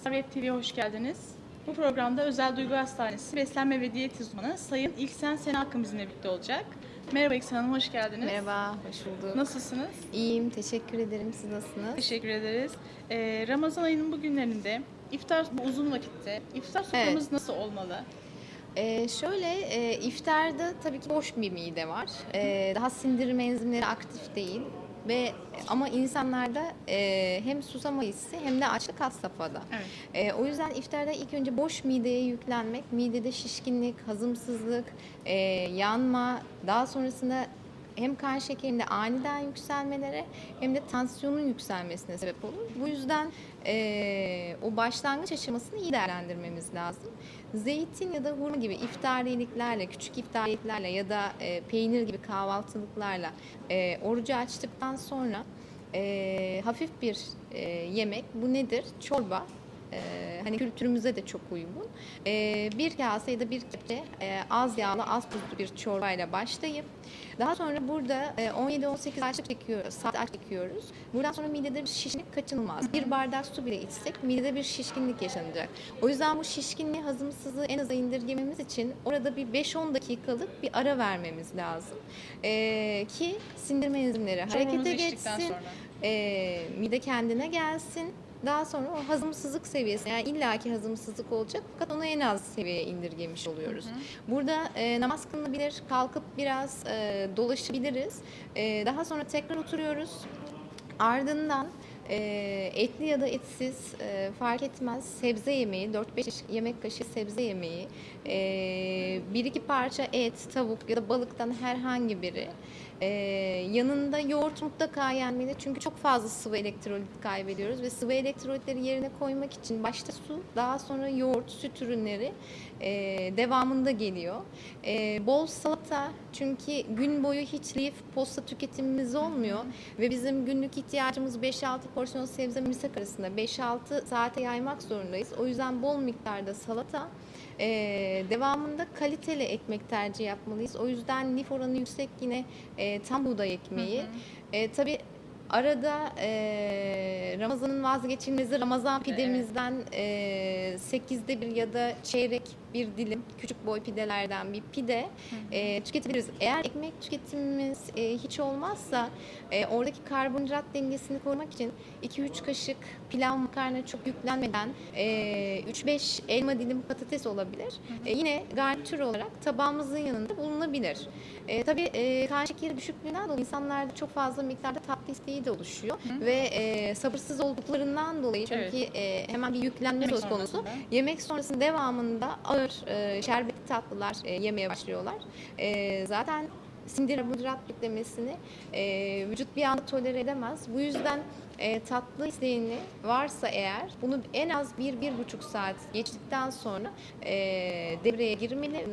Star Web TV'ye hoş geldiniz. Bu programda Özel Duygu Hastanesi Beslenme ve Diyet Uzmanı Sayın İlksen Sena Akın bizimle birlikte olacak. Merhaba İlksen Hanım, hoş geldiniz. Merhaba, hoş bulduk. Nasılsınız? İyiyim, teşekkür ederim. Siz nasılsınız? Teşekkür ederiz. Ee, Ramazan ayının bu günlerinde iftar bu uzun vakitte iftar soframız nasıl olmalı? Ee, şöyle, e, iftarda tabii ki boş bir mide var. Ee, daha sindirim enzimleri aktif değil ve ama insanlarda e, hem susama hissi hem de açlık has safhada. Evet. E, o yüzden iftarda ilk önce boş mideye yüklenmek, midede şişkinlik, hazımsızlık, e, yanma, daha sonrasında hem kan şekerinde aniden yükselmelere hem de tansiyonun yükselmesine sebep olur. Bu yüzden e, o başlangıç aşamasını iyi değerlendirmemiz lazım. Zeytin ya da hurma gibi iftariyeliklerle, küçük iftariyeliklerle ya da e, peynir gibi kahvaltılıklarla e, orucu açtıktan sonra e, hafif bir e, yemek. Bu nedir? Çorba. E, hani kültürümüze de çok uygun. E, bir kase ya da bir kepçe e, az yağlı, az tuzlu bir çorbayla başlayıp daha sonra burada e, 17-18 açlık çekiyoruz, saat aç çekiyoruz. Buradan sonra midede bir şişkinlik kaçınılmaz. Bir bardak su bile içsek midede bir şişkinlik yaşanacak. O yüzden bu şişkinliği, hazımsızlığı en aza indirgememiz için orada bir 5-10 dakikalık bir ara vermemiz lazım. E, ki sindirme enzimleri harekete geçsin sonra. e, mide kendine gelsin. Daha sonra o hazımsızlık seviyesi yani illaki hazımsızlık olacak fakat onu en az seviyeye indirgemiş oluyoruz. Burada e, namaz kılınabilir, kalkıp biraz e, dolaşabiliriz. E, daha sonra tekrar oturuyoruz. Ardından e, etli ya da etsiz e, fark etmez sebze yemeği, 4-5 yemek kaşığı sebze yemeği, e, bir iki parça et, tavuk ya da balıktan herhangi biri. E, yanında yoğurt mutlaka yenmeli çünkü çok fazla sıvı elektrolit kaybediyoruz ve sıvı elektrolitleri yerine koymak için başta su, daha sonra yoğurt, süt ürünleri e, devamında geliyor. E, bol salata çünkü gün boyu hiç lif, posta tüketimimiz olmuyor ve bizim günlük ihtiyacımız 5-6 porsiyon sebze misek arasında 5-6 saate yaymak zorundayız. O yüzden bol miktarda salata e, devamında kaliteli ekmek tercih yapmalıyız. O yüzden lif oranı yüksek yine e, tam buğday ekmeği. E, tabii arada e, Ramazan'ın vazgeçilmezi Ramazan pidemizden e, 8'de bir ya da çeyrek bir dilim küçük boy pidelerden bir pide e, tüketebiliriz. Eğer ekmek tüketimimiz e, hiç olmazsa e, oradaki karbonhidrat dengesini korumak için 2-3 kaşık pilav makarna çok yüklenmeden e, 3-5 elma dilim patates olabilir. E, yine garnitür olarak tabağımızın yanında bulunabilir. E, tabii e, kan şekeri düşüklüğünden dolayı insanlarda çok fazla miktarda tatlı isteği de oluşuyor ve e, sabırsız olduklarından dolayı çünkü Evet. e, hemen bir yüklenme Yemek söz konusu. sonrasında. Yemek sonrasında devamında ağır e, tatlılar e, yemeye başlıyorlar. E, zaten sindirim karbonhidrat yüklemesini e, vücut bir anda tolere edemez. Bu yüzden e, tatlı isteğini varsa eğer bunu en az bir, bir buçuk saat geçtikten sonra e, devreye girmeli.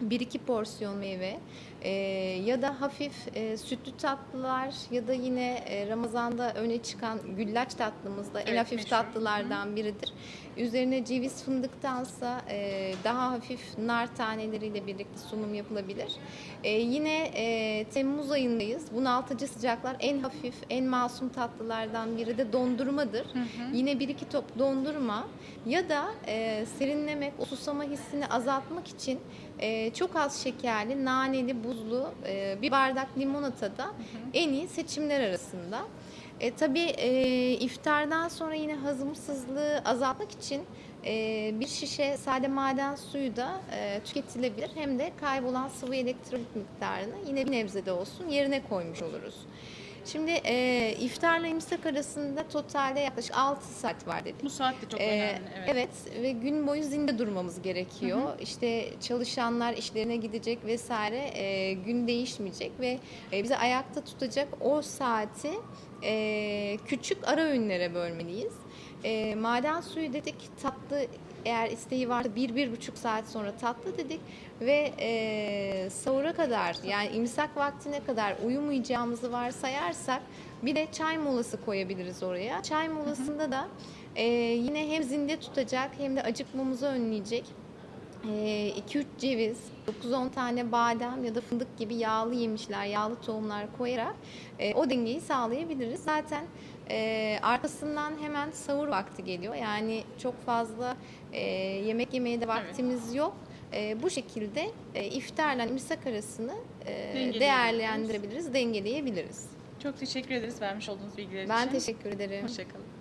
Bir iki porsiyon meyve e, ya da hafif e, sütlü tatlılar ya da yine e, Ramazan'da öne çıkan güllaç tatlımız da en Evet, hafif meşhur. tatlılardan biridir. Üzerine ceviz fındıktansa e, daha hafif nar taneleriyle birlikte sunum yapılabilir. E, yine e, Temmuz ayındayız. Bunaltıcı sıcaklar en hafif, en masum tatlılardan biri de dondurmadır. Yine bir iki top dondurma ya da e, serinlemek, o susama hissini azaltmak için e, çok az şekerli, naneli, buzlu e, bir bardak limonata da en iyi seçimler arasında. E, tabii e, iftardan sonra yine hazımsızlığı azaltmak için e, bir şişe sade maden suyu da e, tüketilebilir. Hem de kaybolan sıvı elektrolit miktarını yine bir nebze de olsun yerine koymuş oluruz. Şimdi e, iftarla imsak arasında totalde yaklaşık 6 saat var dedik. Bu saat de çok Ee, önemli. Evet. evet ve gün boyu zinde durmamız gerekiyor. İşte çalışanlar işlerine gidecek vesaire e, gün değişmeyecek ve e, bizi ayakta tutacak o saati e, küçük ara öğünlere bölmeliyiz. E, maden suyu dedik tatlı eğer isteği varsa bir, bir buçuk saat sonra tatlı dedik ve e, sahura kadar yani imsak vaktine kadar uyumayacağımızı varsayarsak bir de çay molası koyabiliriz oraya. Çay molasında da e, yine hem zinde tutacak hem de acıkmamızı önleyecek 2-3 ceviz, 9-10 tane badem ya da fındık gibi yağlı yemişler, yağlı tohumlar koyarak e, o dengeyi sağlayabiliriz. Zaten e, arkasından hemen sahur vakti geliyor. Yani çok fazla e, yemek yemeye de vaktimiz yok. E, bu şekilde e, iftarla imsak arasını e, değerlendirebiliriz, dengeleyebiliriz. Çok teşekkür ederiz vermiş olduğunuz bilgiler Ben için. teşekkür ederim. Hoşçakalın.